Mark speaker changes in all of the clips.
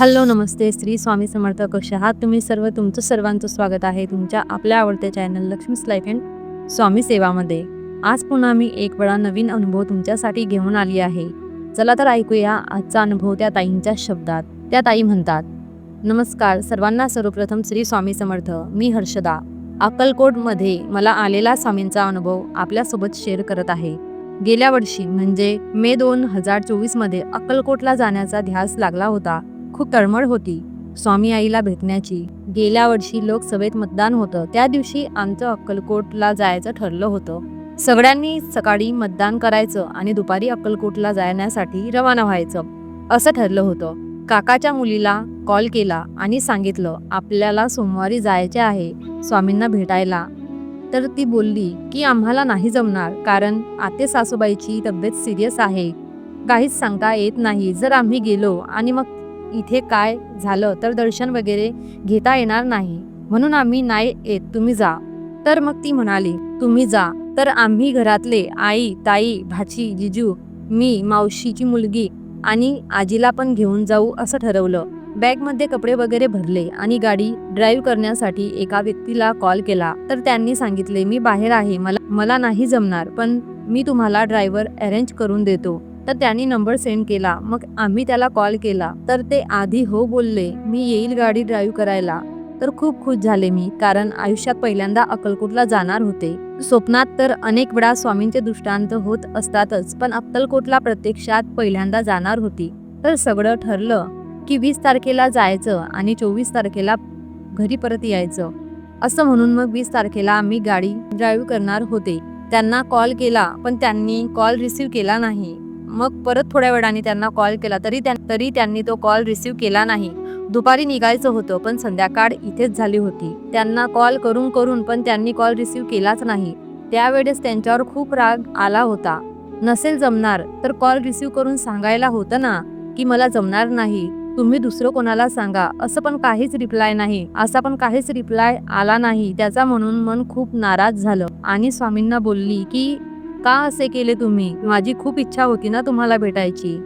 Speaker 1: Hello नमस्ते. श्री स्वामी समर्थ कसे आहात? तुम्ही सर्व तुमचं सर्वांचं स्वागत आहे तुमच्या आपल्या आवडत्या channel Laxmi's life and Swami सेवामध्ये. आज पुन्हा मी एक वेळा नवीन अनुभव तुमच्यासाठी घेऊन आली आहे. चला तर ऐकूया आजचा अनुभव त्या ताईंच्या शब्दात. त्या ताई म्हणतात नमस्कार सर्वांना सर्वप्रथम श्री स्वामी समर्थ. मी हर्षदा. अक्कलकोटमध्ये मला आलेला स्वामींचा अनुभव आपल्यासोबत शेअर करत आहे. गेल्या वर्षी म्हणजे मे दोन हजार चोवीसमध्ये अक्कलकोटला जाण्याचा ध्यास लागला होता. खूप तळमळ होती. स्वामी आईला भेटण्याची गेल्या वर्षी लोकसभेत मतदान होतं त्या दिवशी आमचं अक्कलकोटला जायचं ठरलं होतं. सगळ्यांनी सकाळी मतदान करायचं आणि दुपारी अक्कलकोटला जाण्यासाठी रवाना व्हायचं असं ठरलं होतं. काकाच्या मुलीला कॉल केला आणि सांगितलं आपल्याला सोमवारी जायचे आहे स्वामींना भेटायला. तर ती बोलली की आम्हाला नाही जमणार कारण आते सासूबाईची तब्येत सिरियस आहे. काहीच सांगता येत नाही. जर आम्ही गेलो आणि मग इथे काय झालं तर दर्शन वगैरे घेता येणार नाही. म्हणून आम्ही नाही येत तुम्ही जा. तर मग ती म्हणाली तुम्ही जा. तर आम्ही घरातले आई ताई भाची जिजू मी मावशीची मुलगी आणि आजीला पण घेऊन जाऊ असं ठरवलं. बॅगमध्ये कपडे वगैरे भरले आणि गाडी ड्राईव्ह करण्यासाठी एका व्यक्तीला कॉल केला. तर त्यांनी सांगितले मी बाहेर आहे मला मला नाही जमणार पण मी तुम्हाला ड्रायव्हर अरेंज करून देतो. तर त्यांनी नंबर सेंड केला. मग आम्ही त्याला कॉल केला. तर ते आधी हो बोलले मी येईल गाडी ड्राईव्ह करायला. तर खूप खुश झाले मी कारण आयुष्यात पहिल्यांदा अक्कलकोटला जाणार होते. स्वप्नात तर अनेक वेळा स्वामींचे दृष्टांत होत असतातच पण अक्कलकोटला प्रत्यक्षात पहिल्यांदा जाणार होती. तर सगळं ठरलं की वीस तारखेला जायचं आणि चोवीस तारखेला घरी परत यायचं. असं म्हणून मग वीस तारखेला आम्ही गाडी ड्राईव्ह करणार होते. त्यांना कॉल केला पण त्यांनी कॉल रिसीव केला नाही. मग परत थोड्या वेळाने त्यांना कॉल केला तरी त्या तरी त्यांनी तो कॉल रिसीव्ह केला नाही. दुपारी निघायचं होतं पण संध्याकाळ इथेच झाली होती. त्यांना कॉल करून करून पण त्यांनी कॉल रिसीव्ह केलाच नाही. त्यावेळेस त्यांच्यावर खूप राग आला होता. नसेल जमणार तर कॉल रिसीव्ह करून सांगायला होतं ना की मला जमणार नाही. तुम्ही दुसरं कोणाला सांगा. असं पण काहीच रिप्लाय नाही. असा पण काहीच रिप्लाय आला नाही. त्याचा म्हणून मन खूप नाराज झालं. आणि स्वामींना बोलली की का असे केले तुम्ही? माझी खूप इच्छा होती ना तुम्हाला भेटायची.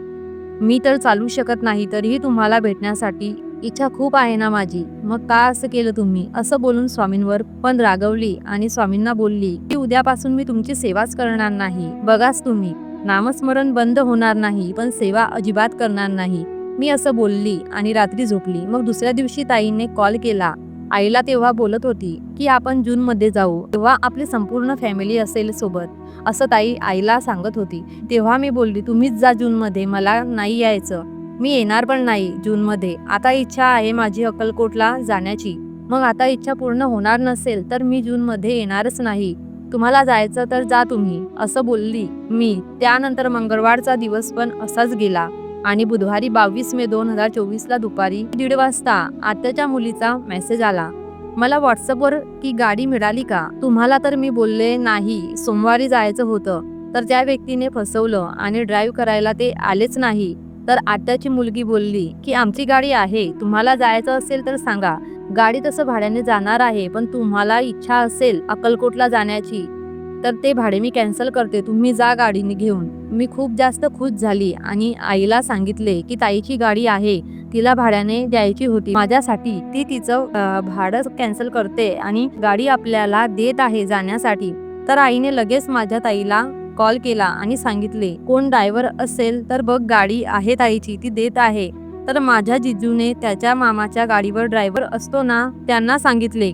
Speaker 1: मी तर चालू शकत नाही तरीही तुम्हाला भेटण्यासाठी इच्छा खूप आहे ना माझी. मग का असं केलं तुम्ही? असं बोलून स्वामींवर पण रागवली आणि स्वामींना बोलली की उद्यापासून मी तुमची सेवाच करणार नाही. बघाच तुम्ही नामस्मरण बंद होणार नाही पण सेवा अजिबात करणार नाही. मी असं बोलली आणि रात्री झोपली. मग दुसऱ्या दिवशी ताईने कॉल केला. आईला तेव्हा बोलत होती की आपण जूनमध्ये जाऊ तेव्हा आपली संपूर्ण फॅमिली असेल सोबत असं ताई आईला सांगत होती. तेव्हा मी बोलली तुम्हीच जा जूनमध्ये मला नाही यायचं. मी येणार पण नाही जूनमध्ये. आता इच्छा आहे माझी अक्कलकोटला जाण्याची. मग आता इच्छा पूर्ण होणार नसेल तर मी जूनमध्ये येणारच नाही. तुम्हाला जायचं तर जा तुम्ही असं बोलली मी. त्यानंतर मंगळवारचा दिवस पण असाच गेला. आणि बुधवारी बावीस मे दोन हजार चोवीसला दुपारी दीड वाजता आत्याच्या मुलीचा मेसेज आला. मला व्हॉट्सअपवर की गाडी मिळाली का? तुम्हाला तर मी बोलले नाही. सोमवारी जायचं होतं. तर त्या व्यक्तीने फसवलं आणि ड्राईव्ह करायला ते आलेच नाही. तर आत्याची मुलगी बोलली की आमची गाडी आहे. तुम्हाला जायचं असेल तर सांगा. गाडी तसं भाड्याने जाणार आहे पण तुम्हाला इच्छा असेल अक्कलकोटला जाण्याची. तर ते भाडे मी कॅन्सल करते. तुम्ही जा गाडीने घेऊन. मी खूप जास्त खुश झाली आणि आईला सांगितले की ताईची गाडी आहे. तिला भाड्याने द्यायची होती. माझ्यासाठी ती तिचं भाडं कॅन्सल करते आणि गाडी आपल्याला देत आहे जाण्यासाठी. तर आईने लगेच माझ्या ताईला कॉल केला आणि सांगितले कोण ड्रायव्हर असेल तर बघ गाडी आहे ताईची ती देत आहे. तर माझ्या जिजूने त्याच्या मामाच्या गाडीवर ड्रायव्हर असतो ना त्यांना सांगितले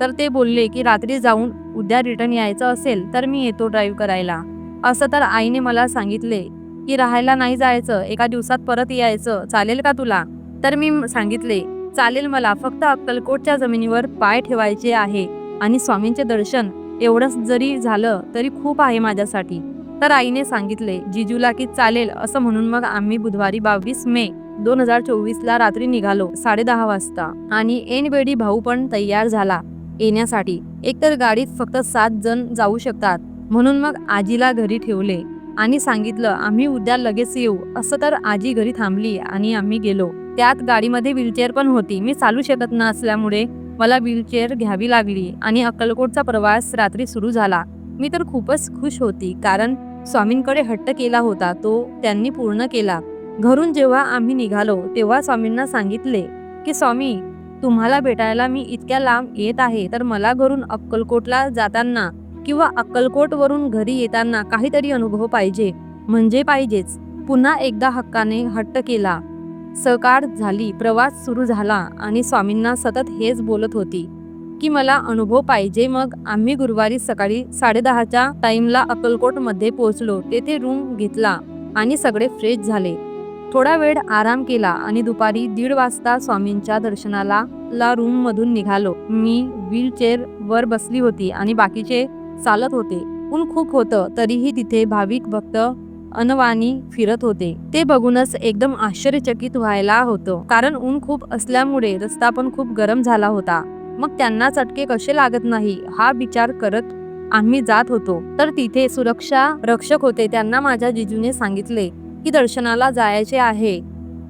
Speaker 1: तर ते बोलले की रात्री जाऊन उद्या रिटर्न यायचं असेल तर मी येतो ड्राईव्ह करायला. असं तर आईने मला सांगितले की राहायला नाही जायचं एका दिवसात परत यायचं चालेल का तुला? तर मी सांगितले चालेल मला फक्त अक्कलकोटच्या जमिनीवर पाय ठेवायचे आहे आणि स्वामींचे दर्शन एवढंच जरी झालं तरी खूप आहे माझ्यासाठी. तर आईने सांगितले जिजूला की चालेल असं म्हणून मग आम्ही बुधवारी बावीस मे दोन हजार चोवीसला रात्री निघालो साडेदहा वाजता आणि ऐनवेळी भाऊ पण तयार झाला. येण्यासाठी एकतर गाडीत फक्त सात जण जाऊ शकतात. म्हणून मग आजीला घरी ठेवले आणि सांगितलं आम्ही उद्या लगेच येऊ. असं तर आजी घरी थांबली आणि आम्ही गेलो. त्यात गाडीमध्ये व्हीलचेअर पण होती. मी चालू शकत नसल्यामुळे मला व्हीलचेअर घ्यावी लागली आणि अक्कलकोटचा प्रवास रात्री सुरू झाला. मी तर खूपच खुश होती कारण स्वामींकडे हट्ट केला होता. तो त्यांनी पूर्ण केला. घरून जेव्हा आम्ही निघालो तेव्हा स्वामींना सांगितले की स्वामी तुम्हाला भेटायला मी इतक्या लांब येत आहे तर मला घरून अक्कलकोटला जाताना किंवा अक्कलकोटवरून घरी येताना काहीतरी अनुभव पाहिजे. म्हणजे पाहिजेच. पुन्हा एकदा हक्काने हट्ट केला. सकाळ झाली प्रवास सुरू झाला आणि स्वामींना सतत हेच बोलत होती की मला अनुभव पाहिजे. मग आम्ही गुरुवारी सकाळी साडेदहाच्या टाईमला अक्कलकोटमध्ये पोहोचलो. तेथे रूम घेतला आणि सगळे फ्रेश झाले. थोडा वेळ आराम केला आणि दुपारी दीड वाजता स्वामींच्या दर्शनाला ला रूम मधून निघालो. मी व्हीलचेअर वर बसली होती आणि बाकीचे चालत होते. ऊन खूप होतं तरीही तिथे भाविक भक्त अनवाणी फिरत होते. ते बघूनच एकदम आश्चर्यचकित व्हायला होतं. कारण ऊन खूप असल्यामुळे रस्ता पण खूप गरम झाला होता. मग त्यांना चटके कसे लागत नाही हा विचार करत आम्ही जात होतो. तर तिथे सुरक्षा रक्षक होते त्यांना माझ्या जिजूने सांगितले. की दर्शनाला जायचे आहे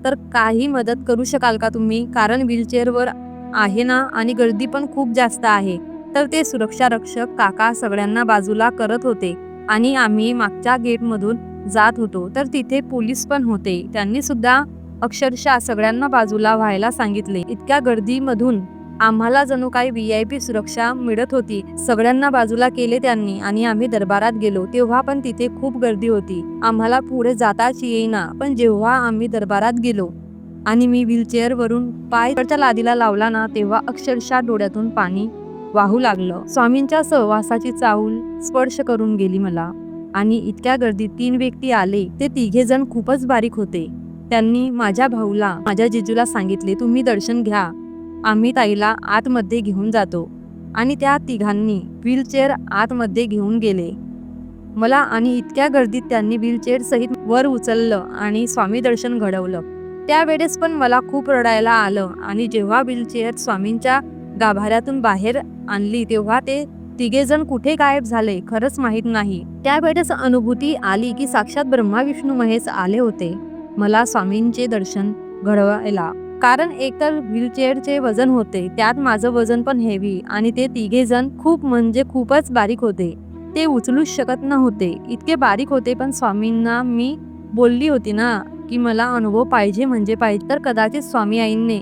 Speaker 1: तर काही मदत करू शकाल का तुम्ही? कारण व्हीलचेअरवर आहे ना आणि गर्दी पण खूप जास्त आहे. तर ते सुरक्षा रक्षक काका सगळ्यांना बाजूला करत होते आणि आम्ही मागच्या गेटमधून जात होतो. तर तिथे पोलीस पण होते. त्यांनी सुद्धा अक्षरशः सगळ्यांना बाजूला व्हायला सांगितले. इतक्या गर्दीमधून आम्हाला जणू काही व्ही आय पी सुरक्षा मिळत होती. सगळ्यांना बाजूला केले त्यांनी आणि आम्ही दरबारात गेलो. तेव्हा पण तिथे खूप गर्दी होती. आम्हाला पुढे जाताच येईना पण जेव्हा आम्ही दरबारात गेलो आणि मी व्हीलचेअरवरून पायच्या लादीला लावला ना तेव्हा अक्षरशः डोळ्यातून पाणी वाहू लागलं. स्वामींच्या सहवासाची चाहूल स्पर्श करून गेली मला आणि इतक्या गर्दीत तीन व्यक्ती आले. ते तिघे जण खूपच बारीक होते. त्यांनी माझ्या भाऊला माझ्या जिजूला सांगितले तुम्ही दर्शन घ्या. आम्ही ताईला आतमध्ये घेऊन जातो आणि त्या तिघांनी व्हीलचेअर आतमध्ये घेऊन गेले. मला आणि इतक्या गर्दीत त्यांनी व्हीलचेअर सहित वर उचललं आणि स्वामी दर्शन घडवलं. त्यावेळेस पण मला खूप रडायला आलं आणि जेव्हा व्हीलचेअर स्वामींच्या गाभाऱ्यातून बाहेर आणली तेव्हा ते तिघेजण कुठे गायब झाले खरंच माहीत नाही. त्यावेळेस अनुभूती आली की साक्षात ब्रह्मा विष्णू महेश आले होते. मला स्वामींचे दर्शन घडवायला कारण एकतर व्हीलचेअरचे वजन होते त्यात माझं वजन पण हेवी आणि ते तिघे जण खूप म्हणजे खूपच बारीक होते. ते उचलूच शकत नव्हते. इतके बारीक होते पण स्वामींना मी बोलली होती ना की मला अनुभव पाहिजे म्हणजे पाहिजे तर कदाचित स्वामी आईंनी.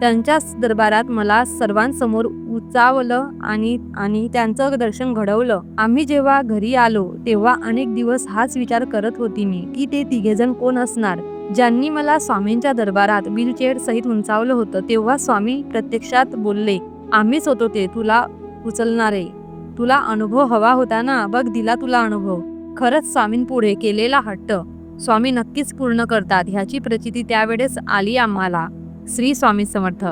Speaker 1: त्यांच्याच दरबारात मला सर्वांसमोर उचावलं आणि आणि त्यांचं दर्शन घडवलं. आम्ही जेव्हा घरी आलो तेव्हा अनेक दिवस हाच विचार करत होती मी की ते तिघेजण कोण असणार? ज्यांनी मला स्वामींच्या दरबारात व्हीलचेअर सहित उंचावलं होतं तेव्हा स्वामी प्रत्यक्षात बोलले आम्हीच होतो ते तुला उचलणारे. तुला अनुभव हवा होता ना? बघ दिला तुला अनुभव. खरंच स्वामींपुढे केलेला हट्ट. स्वामी नक्कीच पूर्ण करतात ह्याची प्रचिती त्यावेळेस आली आम्हाला. श्री स्वामी समर्थ.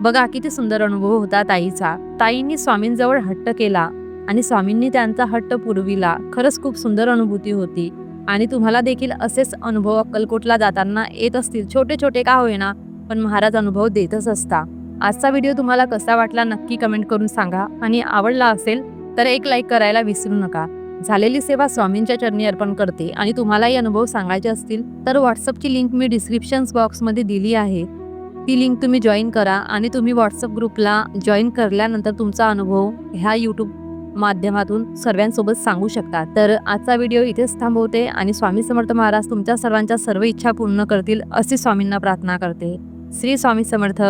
Speaker 1: बघा किती सुंदर अनुभव होता ताईचा. ताईंनी स्वामींजवळ हट्ट केला आणि स्वामींनी त्यांचा हट्ट पुरविला. खरंच खूप सुंदर अनुभूती होती. आणि तुम्हाला देखील असेच अनुभव अक्कलकोटला जाताना येत असतील. छोटे छोटे का होईना पण महाराज अनुभव देतच असता. आजचा व्हिडिओ तुम्हाला कसा वाटला नक्की कमेंट करून सांगा. आणि आवडला असेल तर एक लाईक करायला विसरू नका. झालेली सेवा स्वामींच्या चरणी अर्पण करते आणि तुम्हालाही अनुभव सांगायचे असतील तर व्हॉट्सअपची लिंक मी डिस्क्रिप्शन बॉक्समध्ये दिली आहे. ती लिंक तुम्ही जॉईन करा आणि तुम्ही व्हॉट्सअप ग्रुपला जॉईन करल्यानंतर तुमचा अनुभव ह्या यूट्यूब माध्यमातून सर्वांसोबत सांगू शकता. तर आजचा व्हिडिओ इथेच थांबवते आणि स्वामी समर्थ महाराज तुमच्या सर्वांच्या सर्व इच्छा पूर्ण करतील अशी स्वामींना प्रार्थना करते. श्री स्वामी समर्थ.